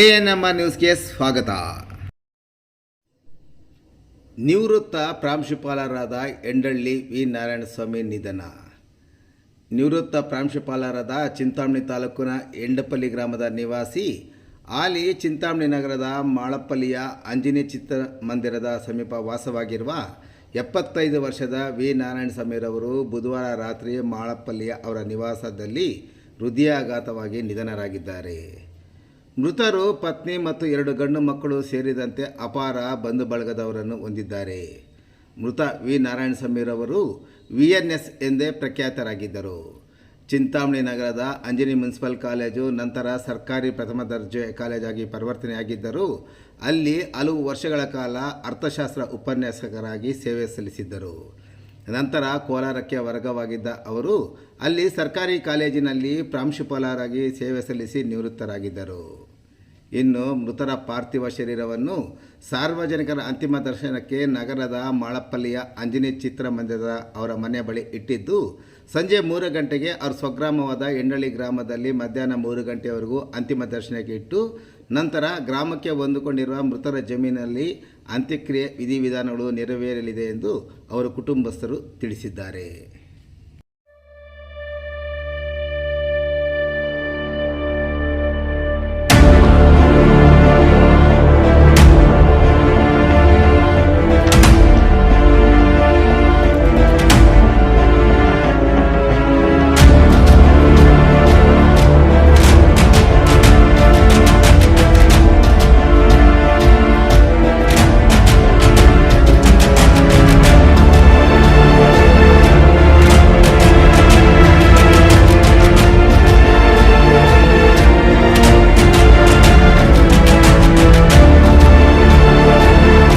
A N M R ನ್ಯೂಸ್ಗೆ ಸ್ವಾಗತ. ನಿವೃತ್ತ ಪ್ರಾಂಶುಪಾಲರಾದ ಎಂಡಳ್ಳಿ ವಿ ನಾರಾಯಣಸ್ವಾಮಿ ನಿಧನ. ನಿವೃತ್ತ ಪ್ರಾಂಶುಪಾಲರಾದ ಚಿಂತಾಮಣಿ ತಾಲೂಕಿನ ಎಂಡಪಲ್ಲಿ ಗ್ರಾಮದ ನಿವಾಸಿ ಆಲಿ ಚಿಂತಾಮಣಿ ನಗರದ ಮಾಳಪ್ಪಲ್ಲಿಯ ಆಂಜನೇಯ ಚಿತ್ರಮಂದಿರದ ಸಮೀಪ ವಾಸವಾಗಿರುವ ಎಪ್ಪತ್ತೈದು ವರ್ಷದ ವಿ ನಾರಾಯಣಸ್ವಾಮಿರವರು ಬುಧವಾರ ರಾತ್ರಿ ಮಾಳಪ್ಪಲ್ಲಿಯ ಅವರ ನಿವಾಸದಲ್ಲಿ ಹೃದಯಾಘಾತವಾಗಿ ನಿಧನರಾಗಿದ್ದಾರೆ. ಮೃತರು ಪತ್ನಿ ಮತ್ತು ಎರಡು ಗಂಡು ಮಕ್ಕಳು ಸೇರಿದಂತೆ ಅಪಾರ ಬಂಧು ಬಳಗದವರನ್ನು ಹೊಂದಿದ್ದಾರೆ. ಮೃತ ವಿ. ನಾರಾಯಣ ಸಮೀರವರು ವಿ ಎನ್ ಎಸ್ ಎಂದೇ ಪ್ರಖ್ಯಾತರಾಗಿದ್ದರು. ಚಿಂತಾಮಣಿ ನಗರದ ಅಂಜನಿ ಮುನ್ಸಿಪಲ್ ಕಾಲೇಜು ನಂತರ ಸರ್ಕಾರಿ ಪ್ರಥಮ ದರ್ಜೆ ಕಾಲೇಜಾಗಿ ಪರಿವರ್ತನೆಯಾಗಿದ್ದರು. ಅಲ್ಲಿ ಹಲವು ವರ್ಷಗಳ ಕಾಲ ಅರ್ಥಶಾಸ್ತ್ರ ಉಪನ್ಯಾಸಕರಾಗಿ ಸೇವೆ ಸಲ್ಲಿಸಿದ್ದರು. ನಂತರ ಕೋಲಾರಕ್ಕೆ ವರ್ಗವಾಗಿದ್ದ ಅವರು ಅಲ್ಲಿ ಸರ್ಕಾರಿ ಕಾಲೇಜಿನಲ್ಲಿ ಪ್ರಾಂಶುಪಾಲರಾಗಿ ಸೇವೆ ಸಲ್ಲಿಸಿ ನಿವೃತ್ತರಾಗಿದ್ದರು. ಇನ್ನು ಮೃತರ ಪಾರ್ಥಿವ ಶರೀರವನ್ನು ಸಾರ್ವಜನಿಕರ ಅಂತಿಮ ದರ್ಶನಕ್ಕೆ ನಗರದ ಮಾಳಪ್ಪಲ್ಲಿಯ ಆಂಜನೇಯ ಚಿತ್ರಮಂದಿರದ ಅವರ ಮನೆ ಬಳಿ ಇಟ್ಟಿದ್ದು, ಸಂಜೆ ಮೂರು ಗಂಟೆಗೆ ಅವ್ರ ಸ್ವಗ್ರಾಮವಾದ ಎಂಡಳ್ಳಿ ಗ್ರಾಮದಲ್ಲಿ ಮಧ್ಯಾಹ್ನ ಮೂರು ಗಂಟೆಯವರೆಗೂ ಅಂತಿಮ ದರ್ಶನಕ್ಕೆ ಇಟ್ಟು, ನಂತರ ಗ್ರಾಮಕ್ಕೆ ಹೊಂದಿಕೊಂಡಿರುವ ಮೃತರ ಜಮೀನಲ್ಲಿ ಅಂತ್ಯಕ್ರಿಯೆ ವಿಧಿವಿಧಾನಗಳು ನೆರವೇರಲಿದೆ ಎಂದು ಅವರ ಕುಟುಂಬಸ್ಥರು ತಿಳಿಸಿದ್ದಾರೆ.